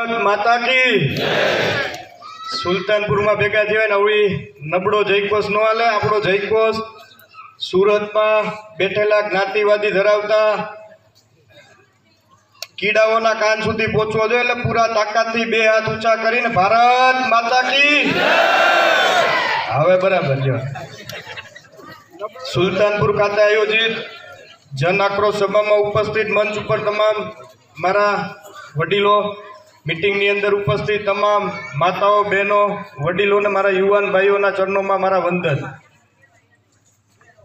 ભારત સુલતાનપુરમાં ભેગા થયા ને આવડી નબળો જયકોશ નો હાલે, આપણો જયકોષ સુરતમાં બેઠેલા જ્ઞાતિવાદી ધરાવતા કીડાઓના કાન સુધી પહોંચવો જોઈએ, એટલે પૂરા તાકાતથી બે હાથ ઊંચા કરીને ભારત માતા કી હવે બરાબર જો સુલતાનપુર ખાતે આયોજિત જન આક્રોશ સભામાં ઉપસ્થિત મંચ ઉપર તમામ મારા વડીલો મિટિંગની અંદર ઉપસ્થિત તમામ માતાઓ, બહેનો, વડીલોને મારા યુવાન ભાઈઓના ચરણોમાં મારા વંદન.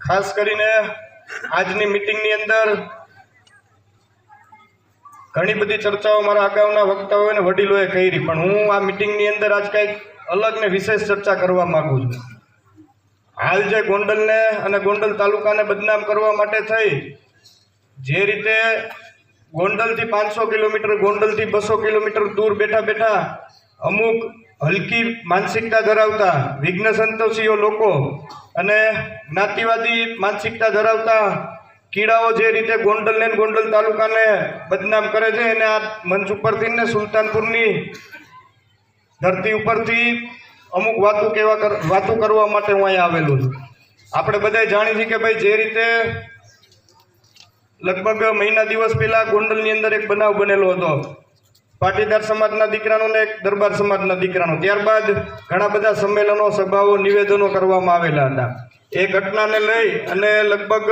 ખાસ કરીને આજની મિટિંગની અંદર ઘણી બધી ચર્ચાઓ મારા અગાઉના વક્તાઓ અને વડીલોએ કરી, પણ હું આ મિટિંગની અંદર આજ કંઈક અલગ ને વિશેષ ચર્ચા કરવા માગું છું. હાલ જે ગોંડલને અને ગોંડલ તાલુકાને બદનામ કરવા માટે થઈ, જે રીતે ગોંડલથી પાંચસો કિલોમીટર, ગોંડલથી બસો કિલોમીટર દૂર બેઠા બેઠા અમુક હલકી માનસિકતા ધરાવતા વિઘ્ન સંતોષીઓ લોકો અને જ્ઞાતિવાદી માનસિકતા ધરાવતા કીડાઓ જે રીતે ગોંડલ ને ગોંડલ તાલુકાને બદનામ કરે છે, એને આ મંચ ઉપરથી ને સુલતાનપુરની ધરતી ઉપરથી અમુક વાતો કેવા કર, વાતો કરવા માટે હું અહીંયા આવેલું છું. આપણે બધાય જાણીએ છીએ કે ભાઈ જે રીતે લગભગ મહિના દિવસ પહેલા ગોંડલની અંદર એક બનાવ બનેલો હતો. પાટીદાર સમાજના દીકરાનો ને એક દરબાર સમાજના દીકરાનો. ત્યારબાદ ઘણા બધા સંમેલનો, સભાઓ, નિવેદનો કરવામાં આવેલા હતા. એ ઘટનાને લઈ અને લગભગ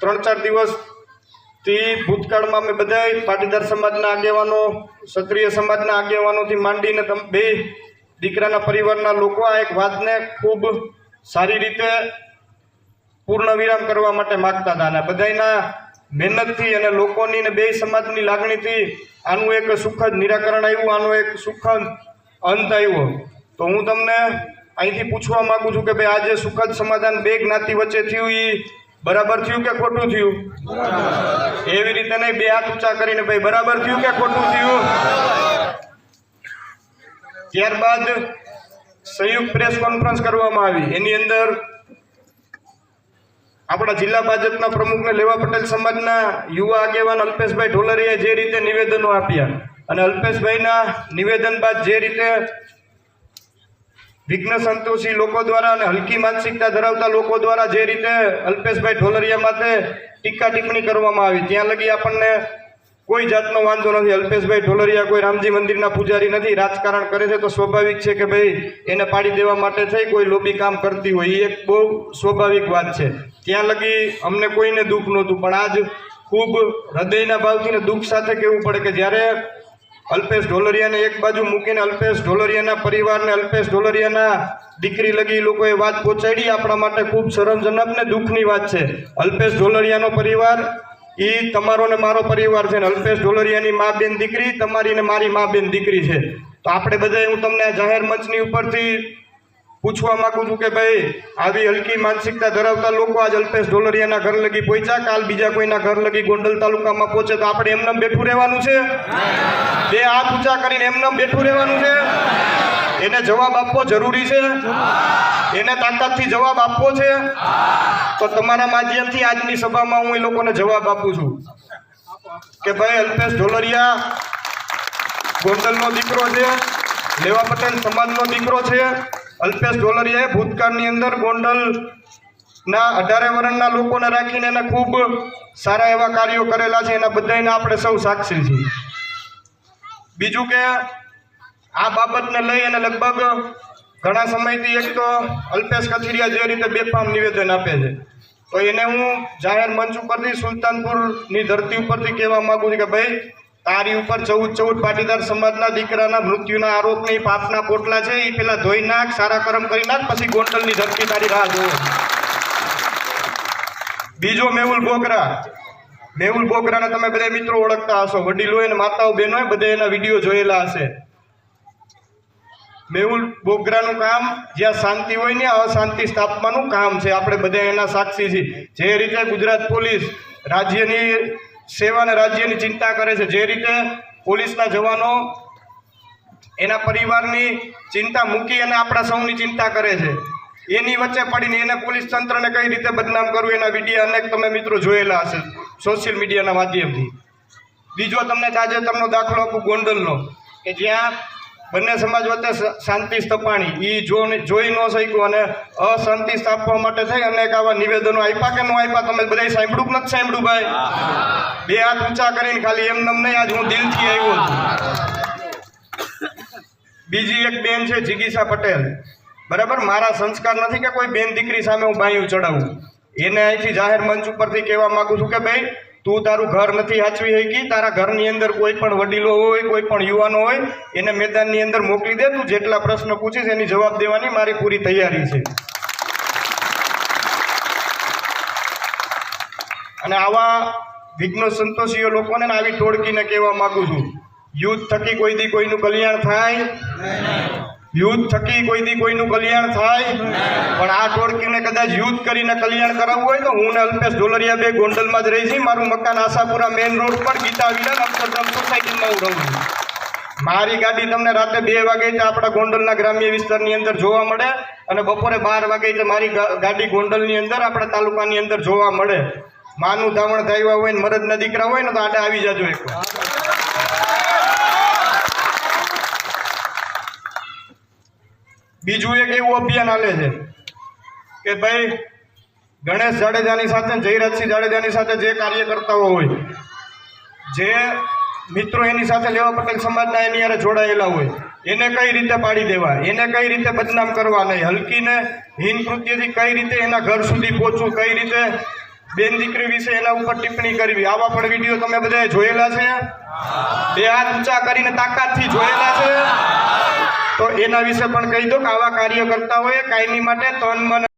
ત્રણ ચાર દિવસથી ભૂતકાળમાં અમે બધાય પાટીદાર સમાજના આગેવાનો, ક્ષત્રિય સમાજના આગેવાનોથી માંડીને બે દીકરાના પરિવારના લોકો આ એક વાતને ખૂબ સારી રીતે પૂર્ણ વિરામ કરવા માટે માગતા હતા. અને બધાયના મહેનતથી અને લોકોની ને બે સમાજની લાગણીથી આનું એક સુખદ નિરાકરણ આવ્યું, આનો એક સુખદ અંત આવ્યો. તો હું તમને અહીંથી પૂછવા માંગુ છું કે ભાઈ આજે સુખદ સમાધાન બે જ્ઞાતિ વચ્ચે થયું એ બરાબર થયું કે ખોટું થયું? એવી રીતે નહીં, બે હાથ ઊંચા કરીને ભાઈ, બરાબર થયું કે ખોટું થયું? ત્યારબાદ સંયુક્ત પ્રેસ કોન્ફરન્સ કરવામાં આવી. એની અંદર આપણા જિલ્લા ભાજપના પ્રમુખને લેવા પટેલ સમાજના યુવા આગેવાન અલ્પેશભાઈ ઢોલરીએ જે રીતે નિવેદનો આપ્યા અને અલ્પેશભાઈના નિવેદન બાદ જે રીતે વિઘ્ન સંતોષી લોકો દ્વારા અને હલકી માનસિકતા ધરાવતા લોકો દ્વારા જે રીતે અલ્પેશભાઈ ઢોલરિયા માટે ટીકા ટિપ્પણી કરવામાં આવી, ત્યાં લગી આપણને કોઈ જાતનો વાંધો નથી. અલ્પેશભાઈ ઢોલરિયા કોઈ રામજી મંદિરના પૂજારી નથી. રાજકારણ કરે છે તો સ્વાભાવિક છે કે ભાઈ એને પાડી દેવા માટે થઈ કોઈ લોબી કામ કરતી હોય. એ એક બહુ સ્વાભાવિક વાત છે. ત્યાં લગી અમને કોઈને દુઃખ નહોતું. પણ આજ ખૂબ હૃદયના ભાવથી દુઃખ સાથે કહેવું પડે કે જ્યારે અલ્પેશ ઢોલરિયાને એક બાજુ મૂકીને અલ્પેશ ઢોલરિયાના પરિવારને અલ્પેશ ઢોલરિયાના દીકરી લગી લોકોએ વાત પહોંચાડી, આપણા માટે ખૂબ શરમજનક ને દુઃખની વાત છે. અલ્પેશ ઢોલરિયાનો પરિવાર એ તમારો ને મારો પરિવાર છે અલ્પેશ ઢોલરિયાની મા બેન દીકરી, તમારી ને મારી મા બેન દીકરી છે. તો આપણે બધાએ હું તમને જાહેર મંચની ઉપરથી પૂછવા માંગુ છું કે ભાઈ, આવી હલકી માનસિકતા ધરાવતા લોકો આજ અલ્પેશ ઢોલરિયાના ઘર લગી પહોંચ્યા કાલ બીજા કોઈના ઘર લગી ગોંડલ તાલુકામાં પહોંચે તો આપણે એમને બેઠું રહેવાનું છે? બે હાથ ઊંચા કરીને એમને બેઠું રહેવાનું છે? એને જવાબ આપવો જરૂરી છે? એને તાકાતથી જવાબ આપવો છે? તો તમારા માધ્યમથી આજની સભામાં હું એ લોકોને જવાબ આપું છું. કે ભાઈ, અલ્પેશ ઢોલરિયા, ગોંડલનો દીકરો છે, લેવા પટેલ સમાજનો દીકરો છે. અલ્પેશ ઢોલરિયાએ ભૂતકાળની અંદર ગોંડલના અઢારે વર્ણના લોકોને રાખીને એને ખૂબ સારા એવા કાર્યો કરેલા છે. એના બધાને આપણે સૌ સાક્ષી છીએ. બીજું કે આ બાબતને લઈ અને લગભગ ઘણા સમયથી એક તો અલ્પેશ કથિરિયા જે રીતે બેફામ નિવેદન આપે છે. તો એને હું જાહેર મંચ ઉપરથી સુલતાનપુરની ધરતી ઉપરથી કહેવા માગું છું કે ભાઈ, તારી ઉપર ચૌદ ચૌદ પાટીદાર સમાજના દીકરાના મૃત્યુના આરોપની પાપના પોટલા છે એ પેલા ધોઈ નાખ, સારા કરમ કરી નાખ, પછી ગોંડલની ધરતી તારી રાહ જોવે બીજો મેહુલ બોકરા મેહુલ બોકરાને તમે બધા મિત્રો ઓળખતા હશો. વડીલો એને માતાઓ બહેનોએ બધા એના વીડિયો જોયેલા હશે. મેહુલ બોગરાનું કામ જ્યાં શાંતિ હોય ને અશાંતિ સ્થાપવાનું કામ છે. આપણે બધા એના સાક્ષી છીએ. જે રીતે ગુજરાત પોલીસ રાજ્યની સેવા અને રાજ્યની ચિંતા કરે છે, જે રીતે પોલીસના જવાનો એના પરિવારની ચિંતા મૂકી અને આપણા સૌની ચિંતા કરે છે. એની વચ્ચે પડીને એને પોલીસ તંત્રને કઈ રીતે બદનામ કરવું એના વીડિયો અનેક તમે મિત્રો જોયેલા હશે સોશિયલ મીડિયાના માધ્યમથી. બીજો તમને તાજેતરનો દાખલો આપું ગોંડલનો, કે જ્યાં બંને સમાજ વચ્ચે શાંતિ સ્થપાણી. એ જોઈ ન શક્યું અને અશાંતિ સ્થાપવા માટે થઈ અને આવા નિવેદનો આપ્યા કે ન આપ્યા તમે બધા સાંભળ્યું નથી સાંભળ્યું ભાઈ? બે હાથ ઊંચા કરીને ખાલી એમ નમ નહીં, આજ હું દિલથી આવ્યો બીજી એક બેન છે, જિગીસા પટેલ. બરાબર? મારા સંસ્કાર નથી કે કોઈ બેન દીકરી સામે હું બાયું ચડાવું. એને અહીંથી જાહેર મંચ ઉપરથી કહેવા માગું છું કે ભાઈ તું તારું ઘર નથી હાચવી શકી? તારા ઘરની અંદર કોઈ પણ વડીલો હોય, કોઈ પણ યુવાનો હોય, એને મેદાનની અંદર મોકલી દે. તું જેટલા પ્રશ્ન પૂછીશ, એની જવાબ દેવાની મારી પૂરી તૈયારી છે. અને આવા વિઘ્નો સંતોષીઓ લોકોને આવી ટોળકીને કહેવા માગું છું. યુદ્ધ થકી કોઈ દી કોઈનું કલ્યાણ થાય? યુદ્ધ થકી કોઈ દી કોઈનું કલ્યાણ થાય? પણ આ ટોળકીને કદાચ યુદ્ધ કરીને કલ્યાણ કરાવવું હોય તો હું અલ્પેશ ઢોલરિયા બે ગોંડલમાં જ રહી છે મારું મકાન આશાપુરા મેઇન રોડ પર, ગીતા વિલાન અક્ષરધામ સોસાયટીમાં હું મારી ગાડી તમને રાતે બે વાગે તો આપણા ગોંડલના ગ્રામ્ય વિસ્તારની અંદર જોવા મળે અને બપોરે બાર વાગે તો મારી ગાડી ગોંડલની અંદર આપણા તાલુકાની અંદર જોવા મળે. માનું ધાવણ થયા હોય ને મરદના દીકરા હોય ને તો આડે આવી જાજો એકવાર બીજું એક એવું અભિયાન હાલે છે કે ભાઈ ગણેશ જાડેજાની સાથે, જયરાજસિંહ જાડેજાની સાથે જે કાર્યકર્તાઓ હોય, જે મિત્રો એની સાથે લેવા પટેલ સમાજના એની હારે જોડાયેલા હોય, એને કઈ રીતે પાડી દેવા, એને કઈ રીતે બદનામ કરવા નહીં, હલકીને હીન કૃત્યથી કઈ રીતે એના ઘર સુધી પહોંચવું, કઈ રીતે બેન દીકરી વિશે એના ઉપર ટિપ્પણી કરવી, આવા પણ વીડિયો તમે બધાએ જોયેલા છે? બે હાથ ઊંચા કરીને તાકાતથી જોયેલા છે? તો એના વિશે પણ કહી દો કે આવા કાર્યકર્તાઓએ કાયમી માટે તન મન